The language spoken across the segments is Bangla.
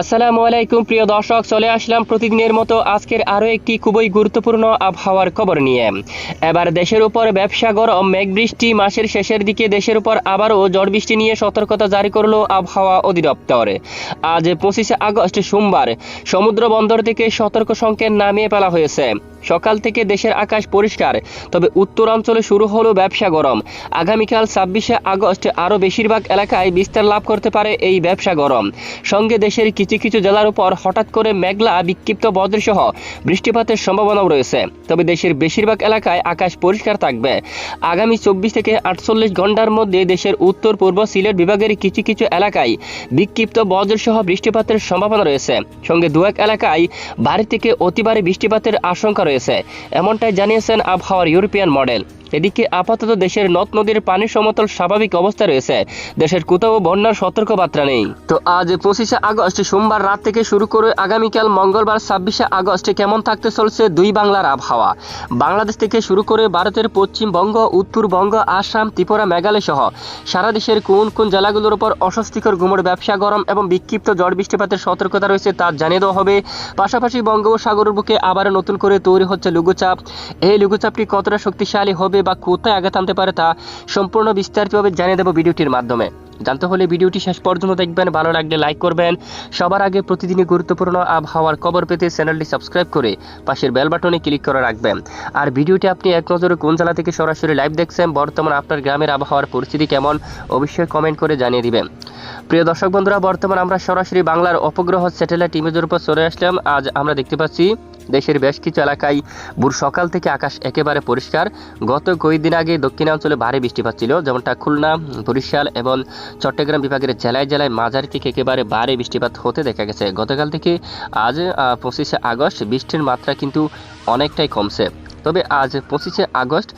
আসসালামু আলাইকুম, প্রিয় দর্শক, চলে আসলাম প্রতিদিনের মতো আজকের আরও একটি খুবই গুরুত্বপূর্ণ আবহাওয়ার খবর নিয়ে। এবার দেশের উপর ব্যবসা গরম মেঘবৃষ্টি মাসের শেষের দিকে দেশের উপর আবারও ঝড় বৃষ্টি নিয়ে সতর্কতা জারি করল আবহাওয়া অধিদপ্তর। আজ পঁচিশে আগস্ট সোমবার সমুদ্র বন্দর থেকে সতর্ক সংকেত নামিয়ে ফেলা হয়েছে। সকাল থেকে দেশের আকাশ পরিষ্কার, তবে উত্তরাঞ্চলে শুরু হলো ব্যবসা গরম। আগামীকাল ছাব্বিশে আগস্ট আরও বেশিরভাগ এলাকায় বিস্তার লাভ করতে পারে এই ব্যবসা গরম। সঙ্গে দেশের কিছু কিছু জেলার উপর হঠাৎ করে মেঘলা বিক্ষিপ্ত বজ্রসহ বৃষ্টিপাতের সম্ভাবনাও রয়েছে, তবে দেশের বেশিরভাগ এলাকায় আকাশ পরিষ্কার থাকবে। আগামী চব্বিশ থেকে আটচল্লিশ ঘণ্টার মধ্যে দেশের উত্তর, পূর্ব সিলেট বিভাগের কিছু কিছু এলাকায় বিক্ষিপ্ত বজ্রসহ বৃষ্টিপাতের সম্ভাবনা রয়েছে। সঙ্গে দু এক এলাকায় বাড়ি থেকে অতিবারে বৃষ্টিপাতের আশঙ্কা রয়েছে। এমনটাই জানিয়েছেন আবহাওয়ার ইউরোপিয়ান মডেল। এদিকে আপাতত দেশের নদ নদীর পানি সমতল স্বাভাবিক অবস্থা রয়েছে। দেশের কোথাও বন্যার সতর্কবার্তা নেই। তো আজ পঁচিশে আগস্ট সোমবার রাত থেকে শুরু করে আগামীকাল মঙ্গলবার ছাব্বিশে আগস্ট কেমন থাকতে চলছে দুই বাংলার আবহাওয়া? বাংলাদেশ থেকে শুরু করে ভারতের পশ্চিমবঙ্গ, উত্তরবঙ্গ, আসাম, ত্রিপুরা, মেঘালয় সহ সারা দেশের কোন কোন জেলাগুলোর উপর অস্বস্তিকর গুমর ব্যবসা গরম এবং বিক্ষিপ্ত ঝড় বৃষ্টিপাতের সতর্কতা রয়েছে তা জানিয়ে দেওয়া হবে। পাশাপাশি বঙ্গোপসাগরের বুকে আবারও নতুন করে তৈরি হচ্ছে লঘুচাপ। এই লঘুচাপটি কতটা শক্তিশালী হবে বা কোথায় আঘাত আনতে পারে তা সম্পূর্ণ বিস্তারিতভাবে জানিয়ে দেবো ভিডিওটির মাধ্যমে। জানতে হলে ভিডিওটি শেষ পর্যন্ত দেখবেন, ভালো লাগলে লাইক করবেন। সবার আগে প্রতিদিনই গুরুত্বপূর্ণ আবহাওয়ার খবর পেতে চ্যানেলটি সাবস্ক্রাইব করে পাশের বেল বাটনে ক্লিক করে রাখবেন। আর ভিডিওটি আপনি এক নজরে কোন জেলা থেকে সরাসরি লাইভ দেখছেন, বর্তমান আপনার গ্রামের আবহাওয়ার পরিস্থিতি কেমন, অবশ্যই কমেন্ট করে জানিয়ে দিবেন। প্রিয় দর্শক বন্ধুরা, বর্তমান আমরা সরাসরি বাংলার উপগ্রহ স্যাটেলাইট ইমেজের উপর চলে আসলাম। আজ আমরা দেখতে পাচ্ছি, দেশের বেশ কিছু এলাকায় ভোর সকাল থেকে আকাশ একেবারে পরিষ্কার। গত কয়েকদিন আগে দক্ষিণাঞ্চলে ভারী বৃষ্টিপাত ছিল, যেমনটা খুলনা, বরিশাল এবং চট্টগ্রাম বিভাগের জেলায় জেলায় মাঝারি থেকে একেবারে ভারী বৃষ্টিপাত হতে দেখা গেছে। গতকাল থেকে আজ পঁচিশে আগস্ট বৃষ্টির মাত্রা কিন্তু অনেকটাই কমছে। তবে আজ পঁচিশে আগস্ট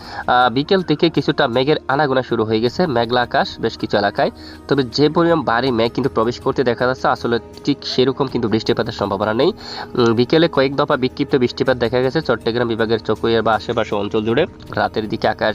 বিকেল থেকে কিছুটা মেঘের আনাগোনা শুরু হয়ে গেছে। মেঘলা আকাশ, বেশ কিছু এলাকায়। তবে যে পরিমাণ ভারী মেঘ কিন্তু প্রবেশ করতে দেখা যাচ্ছে, আসলে ঠিক সেরকম কিন্তু বৃষ্টিপাতের সম্ভাবনা নেই। বিকেলে কয়েক দফা বিক্ষিপ্ত বৃষ্টিপাত দেখা গেছে চট্টগ্রাম বিভাগের চকুইয়া বা আশেপাশে অঞ্চল জুড়ে। রাতের দিকে আকাশ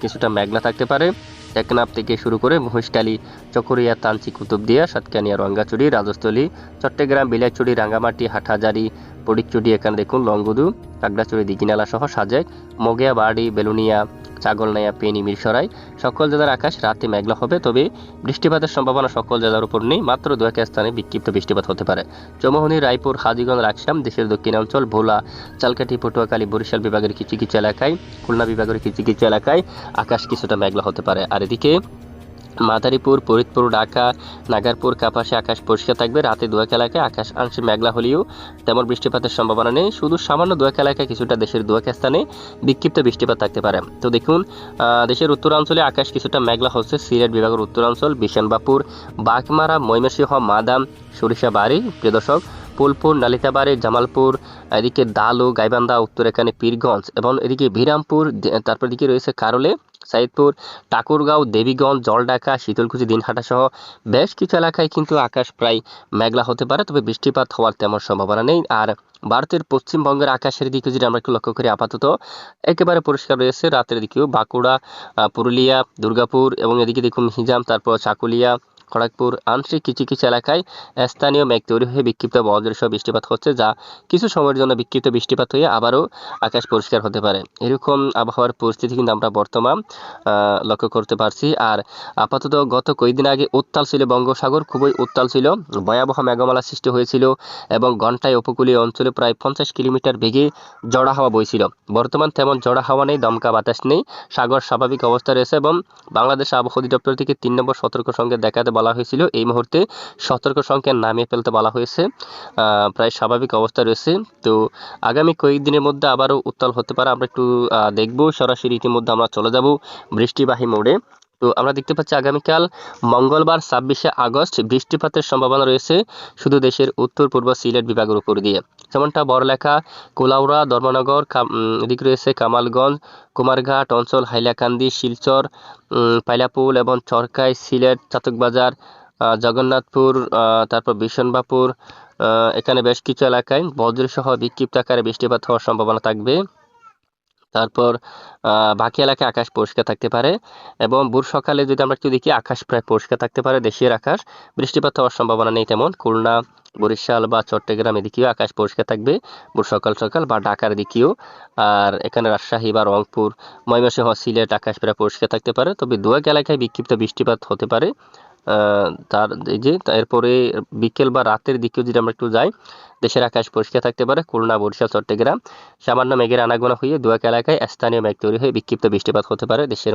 কিছুটা মেঘলা থাকতে পারে। টেকনাফ থেকে শুরু করে মহিষটালি চকরিয়া তানসি কুতুবদিয়া, সাতকানিয়া, রঙ্গাচুরি, রাজস্থলী, চট্টগ্রাম, বিলাইচুরি, রাঙ্গামাটি, হাটহাজারি পডিকচুরি এখানে দেখুন লংগুদু, কাকড়াচুরি, দিঘিনালা সহ সাজেক, মগিয়া, বাড়ি, বেলুনিয়া ছাগলনাইয়া পেনি মিরসরাই সকল জেলার আকাশ রাতে মেঘলা হবে, তবে বৃষ্টিপাতের সম্ভাবনা সকল জেলার উপর নেই। মাত্র দু এক স্থানে বিক্ষিপ্ত বৃষ্টিপাত হতে পারে। চৌমোহনী, রায়পুর, হাজিগঞ্জ, রাকসাম, দেশের দক্ষিণাঞ্চল, ভোলা, চালকাঠি, পটুয়াখালী, বরিশাল বিভাগের কিছু কিছু এলাকায়, খুলনা বিভাগের কিছু কিছু এলাকায় আকাশ কিছুটা মেঘলা হতে পারে। আর এদিকে মাদারীপুর, ফরিদপুর, ঢাকা, নাগারপুর কাপাসে আকাশ পরিষ্কার থাকবে। রাতে দু এক এলাকায় আকাশ আংশিক মেঘলা হলেও তেমন বৃষ্টিপাতের সম্ভাবনা নেই। শুধু সামান্য দু এক এলাকায় কিছুটা দেশের দু এক স্থানে বিক্ষিপ্ত বৃষ্টিপাত থাকতে পারে। তো দেখুন দেশের উত্তরাঞ্চলে আকাশ কিছুটা মেঘলা হচ্ছে। সিলেট বিভাগের উত্তরাঞ্চল বিশানবাপুর বাঘমারা, ময়মনসিংহ, মাদাম, সরিষাবাড়ি। প্রিয় দর্শক ফুলপুর নালিতাবাড়ি জামালপুর, এদিকে দালু, গাইবান্ধা উত্তর এখানে পীরগঞ্জ এবং এদিকে বিরামপুর তারপর এদিকে রয়েছে কারলে, সাইদপুর, ঠাকুরগাঁও, দেবীগঞ্জ, জলঢাকা, শীতলকুচি দিনহাটা সহ বেশ কিছু এলাকায় কিন্তু আকাশ প্রায় মেঘলা হতে পারে, তবে বৃষ্টিপাত হওয়ার তেমন সম্ভাবনা নেই। আর ভারতের পশ্চিমবঙ্গের আকাশের দিকে যদি আমরা একটু লক্ষ্য করি আপাতত, একেবারে পরিষ্কার রয়েছে, রাতের দিকেও বাঁকুড়া পুরুলিয়া, দুর্গাপুর এবং এদিকে দেখুন হিজাম তারপর চাকুলিয়া খড়গপুর আংশিক কিছু কিছু এলাকায় স্থানীয় মেঘ তৈরি হয়ে বিক্ষিপ্ত বজ্রসহ বৃষ্টিপাত হচ্ছে, যা কিছু সময়ের জন্য বিক্ষিপ্ত বৃষ্টিপাত হয়ে আবারও আকাশ পরিষ্কার হতে পারে। এরকম আবহাওয়ার পরিস্থিতি কিন্তু আমরা বর্তমান লক্ষ্য করতে পারছি। আর আপাতত গত কয়েকদিন আগে উত্তাল ছিল বঙ্গোসাগর খুবই উত্তাল ছিল। ভয়াবহ মেঘমালা সৃষ্টি হয়েছিল এবং ঘন্টায় উপকূলীয় অঞ্চলে প্রায় পঞ্চাশ কিলোমিটার বেগে জড়া হাওয়া বইছিল। বর্তমান তেমন জড়া হাওয়া নেই, দমকা বাতাস নেই। সাগর স্বাভাবিক অবস্থা রয়েছে এবং বাংলাদেশ আবহাওয়া অধিদপ্তর থেকে তিন নম্বর সতর্ক সঙ্গে দেখাতে বলা হয়েছিল। এই মুহূর্তে সতর্ক সংখ্যা নামিয়ে ফেলতে বলা হয়েছে। প্রায় স্বাভাবিক অবস্থা রয়েছে। তো আগামী কয়েকদিনের মধ্যে আবারও উত্তাল হতে পারে। আমরা একটু দেখব। সরাসরি ইতিমধ্যে আমরা চলে যাব বৃষ্টিবাহী মোড়ে। তো আমরা দেখতে পাচ্ছি আগামীকাল মঙ্গলবার ছাব্বিশে আগস্ট বৃষ্টিপাতের সম্ভাবনা রয়েছে শুধু দেশের উত্তর পূর্ব সিলেট বিভাগের উপর দিয়ে। যেমনটা বড়লেখা কোলাউড়া ধর্মনগর উম, রয়েছে কামালগঞ্জ কুমারঘাট অঞ্চল হাইলাকান্দি শিলচর পাইলাপুল এবং চরকাই সিলেট চাতকবাজার জগন্নাথপুর তারপর বিশনবাপুর এখানে বেশ কিছু এলাকায় বজ্রসহ বিক্ষিপ্ত আকারে বৃষ্টিপাত হওয়ার সম্ভাবনা থাকবে। তারপর বাকি এলাকায় আকাশ পরিষ্কার থাকতে পারে এবং ভোর সকালে যদি আমরা একটু দেখি, আকাশ প্রায় পরিষ্কার থাকতে পারে দেশের আকাশ। বৃষ্টিপাত হওয়ার সম্ভাবনা নেই তেমন। খুলনা, বরিশাল বা চট্টগ্রাম এদিকেও আকাশ পরিষ্কার থাকবে ভোর সকাল সকাল বা ঢাকার দিকেও। আর এখানে রাজশাহী বা রংপুর, ময়মনসিংহ, সিলেট আকাশ প্রায় পরিষ্কার থাকতে পারে। তবে দু এক এলাকায় বিক্ষিপ্ত বৃষ্টিপাত হতে পারে। তার এই যে এরপরে বিকেল বা রাতের দিকেও যদি আমরা একটু যাই, দেশের আকাশ পরিষ্কার থাকতে পারে, খুলনা, বরিশাল, চট্টগ্রাম, সামান্য মেঘের আনাগোনা হয়ে দু এক এলাকায় স্থানীয় মেঘ তৈরি হয়ে বিক্ষিপ্ত বৃষ্টিপাত হতে পারে দেশের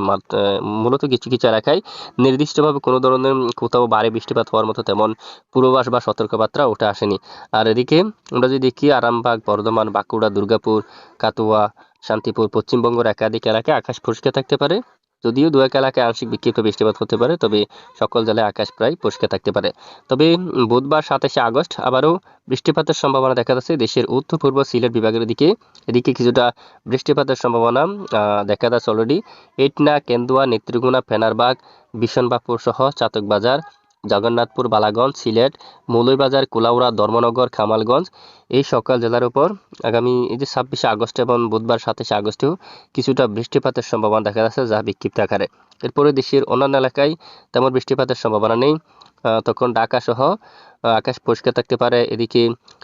মূলত কিছু কিছু এলাকায় নির্দিষ্টভাবে কোনো ধরনের কোথাও ভারী বৃষ্টিপাত হওয়ার মতো তেমন পূর্বাভাস বা সতর্কবার্তা ওটা আসেনি। আর এদিকে আমরা যদি দেখি, আরামবাগ, বর্ধমান, বাঁকুড়া, দুর্গাপুর কাতুয়া শান্তিপুর, পশ্চিমবঙ্গের একাধিক এলাকায় আকাশ পরিষ্কার থাকতে পারে। যদিও দু এক এলাকায় আংশিক বিক্ষিপ্ত বৃষ্টিপাত হতে পারে, তবে সকল জেলায় আকাশ প্রায় পরিষ্কার থাকতে পারে। তবে বুধবার সাতাশে আগস্ট আবারও বৃষ্টিপাতের সম্ভাবনা দেখা যাচ্ছে। দেশের উত্তর পূর্ব সিলেট বিভাগের দিকে, এদিকে কিছুটা বৃষ্টিপাতের সম্ভাবনা দেখা যাচ্ছে অলরেডি এটনা, কেন্দুয়া নেত্রীগুনা ফেনারবাগ বিশনবাপুর সহ চাতকবাজার জগন্নাথপুর, বালাগঞ্জ, সিলেট, মৌলভীবাজার, কুলাউড়া, ধর্মনগর, খামালগঞ্জ। এই সকল জেলার উপর আগামী এই যে ছাব্বিশে আগস্ট এবং বুধবার সাতাশে আগস্টেও কিছুটা বৃষ্টিপাতের সম্ভাবনা দেখা যাচ্ছে, যা বিক্ষিপ্ত আকারে। এরপরে দেশের অন্যান্য এলাকায় তেমন বৃষ্টিপাতের সম্ভাবনা নেই। তখন ঢাকা সহ আকাশ পরিষ্কার থাকতে পারে। এদিকে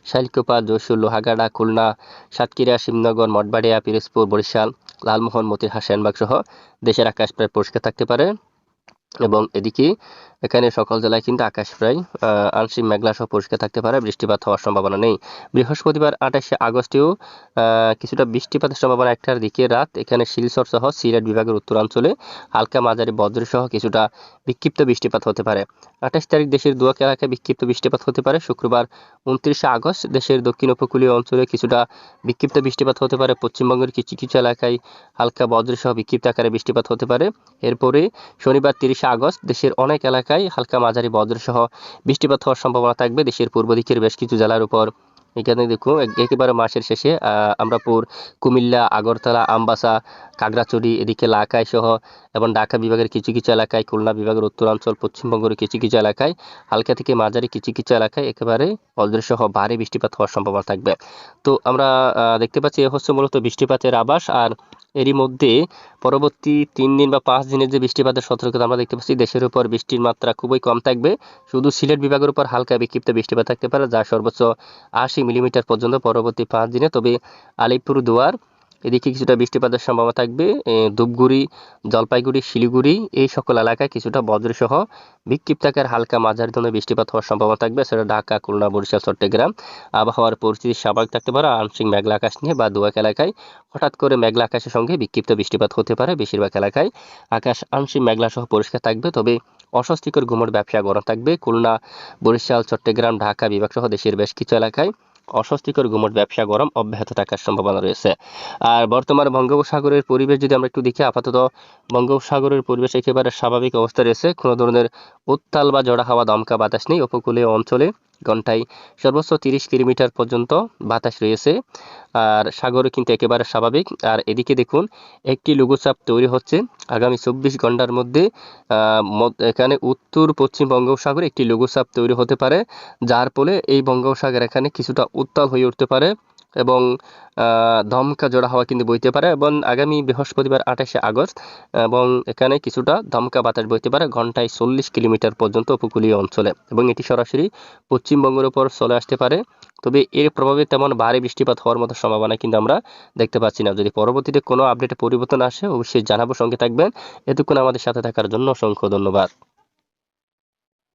শাইলকুপা যশোর, লোহাগাড়া, খুলনা, সাতক্ষীরা, শিবনগর, মঠবাড়িয়া, পিরোজপুর, বরিশাল, লালমোহন, মতিরহাট, সেনবাগ সহ দেশের আকাশ প্রায় পরিষ্কার থাকতে পারে। এবং এদিকে এখানে সকল জেলায় কিন্তু আকাশ প্রায় আংশিক মেঘলা সহ পরিষ্কার থাকতে পারে, বৃষ্টিপাত হওয়ার সম্ভাবনা নেই। বৃহস্পতিবার আঠাশে আগস্টেও কিছুটা বৃষ্টিপাতের সম্ভাবনা একটার দিকে। রাত এখানে শিলচর সহ সিলেট বিভাগের উত্তরাঞ্চলে হালকা মাঝারি বজ্র সহ কিছুটা বিক্ষিপ্ত বৃষ্টিপাত হতে পারে। আঠাশ তারিখ দেশের দুয়াক এলাকায় বিক্ষিপ্ত বৃষ্টিপাত হতে পারে। শুক্রবার উনত্রিশে আগস্ট দেশের দক্ষিণ উপকূলীয় অঞ্চলে কিছুটা বিক্ষিপ্ত বৃষ্টিপাত হতে পারে। পশ্চিমবঙ্গের কিছু কিছু এলাকায় হালকা বজ্র সহ বিক্ষিপ্ত আকারে বৃষ্টিপাত হতে পারে। এরপরে শনিবার তিরিশে আগস্ট দেশের অনেক এলাকায় হালকা মাঝারি বজ্র সহ বৃষ্টিপাত হওয়ার সম্ভাবনা থাকবে দেশের পূর্ব দিকের বেশ কিছু জেলার উপর। এখানে দেখুন একেবারে মাসের শেষে আমরাপুর, কুমিল্লা, আগরতলা, আমবাসা, কাগড়াছড়ি, এদিকে লাকাই সহ এবং ঢাকা বিভাগের কিছু কিছু এলাকায়, খুলনা বিভাগের উত্তরাঞ্চল, পশ্চিমবঙ্গের কিছু কিছু এলাকায় হালকা থেকে মাঝারি কিছু কিছু এলাকায় একেবারে সহ ভারী বৃষ্টিপাত হওয়ার সম্ভাবনা থাকবে। তো আমরা দেখতে পাচ্ছি এ হচ্ছে মূলত বৃষ্টিপাতের আবাস আর এরই মধ্যে পরবর্তী তিন দিন বা পাঁচ দিনের যে বৃষ্টিপাতের সতর্কতা আমরা দেখতে পাচ্ছি, দেশের উপর বৃষ্টির মাত্রা খুবই কম থাকবে। শুধু সিলেট বিভাগের উপর হালকা বিক্ষিপ্ত বৃষ্টিপাত থাকতে পারে, যা সর্বোচ্চ আশি মিলিমিটার পর্যন্ত পরবর্তী পাঁচ দিনে। তবে আলিপুর দুয়ার এদিকে কিছুটা বৃষ্টিপাতের সম্ভাবনা থাকবে ধূপগুড়ি, জলপাইগুড়ি, শিলিগুড়ি, এই সকল এলাকায় কিছুটা বজ্রসহ বিক্ষিপ্ত আকার হালকা মাঝারি ধরনের বৃষ্টিপাত হওয়ার সম্ভাবনা থাকবে, সেটা ঢাকা, খুলনা, বরিশাল, চট্টগ্রাম। আবহাওয়ার পরিস্থিতি স্বাভাবিক থাকতে পারে, আংশিক মেঘলা আকাশ নিয়ে বা দুয়াক এলাকায় হঠাৎ করে মেঘলা আকাশের সঙ্গে বিক্ষিপ্ত বৃষ্টিপাত হতে পারে, বেশিরভাগ এলাকায় আকাশ আংশিক মেঘলা সহ পরিষ্কার থাকবে, তবে অস্বস্তিকর ঘুমোর ব্যবসা গরম থাকবে। খুলনা, বরিশাল, চট্টগ্রাম, ঢাকা বিভাগ সহ দেশের বেশ কিছু এলাকায় অস্বস্তিকর গুমট ব্যবসা গরম, অব্যাহত থাকার সম্ভাবনা রয়েছে। আর বর্তমানে বঙ্গোপসাগরের পরিবেশ যদি আমরা একটু দেখি, আপাতত বঙ্গোপসাগরের পরিবেশ একেবারে স্বাভাবিক অবস্থা রয়েছে। কোনো ধরনের উত্তাল বা জড়া হাওয়া দমকা বাতাস নেই। উপকূলীয় অঞ্চলে ঘন্টায় সর্বোচ্চ তিরিশ কিলোমিটার পর্যন্ত বাতাস রয়েছে। আর সাগরে কিন্তু একেবারে স্বাভাবিক। আর এদিকে দেখুন, একটি লঘুচাপ তৈরি হচ্ছে। আগামী চব্বিশ ঘণ্টার মধ্যে এখানে উত্তর পশ্চিম বঙ্গোপসাগরে একটি লঘুচাপ তৈরি হতে পারে, যার ফলে এই বঙ্গোপসাগর এখানে কিছুটা উত্তাল হয়ে উঠতে পারে। এবং দমকা জোড়া হওয়া কিন্তু বইতে পারে এবং আগামী বৃহস্পতিবার আঠাশে আগস্ট এবং এখানে কিছুটা ধমকা বাতাস বইতে পারে ঘন্টায় চল্লিশ কিলোমিটার পর্যন্ত উপকূলীয় অঞ্চলে এবং এটি সরাসরি পশ্চিমবঙ্গের উপর চলে আসতে পারে। তবে এর প্রভাবে তেমন ভারী বৃষ্টিপাত হওয়ার মতো সম্ভাবনা কিন্তু আমরা দেখতে পাচ্ছি না। যদি পরবর্তীতে কোনো আপডেটে পরিবর্তন আসে, অবশ্যই জানাব। সঙ্গে থাকবেন। এতক্ষণ আমাদের সাথে থাকার জন্য অসংখ্য ধন্যবাদ।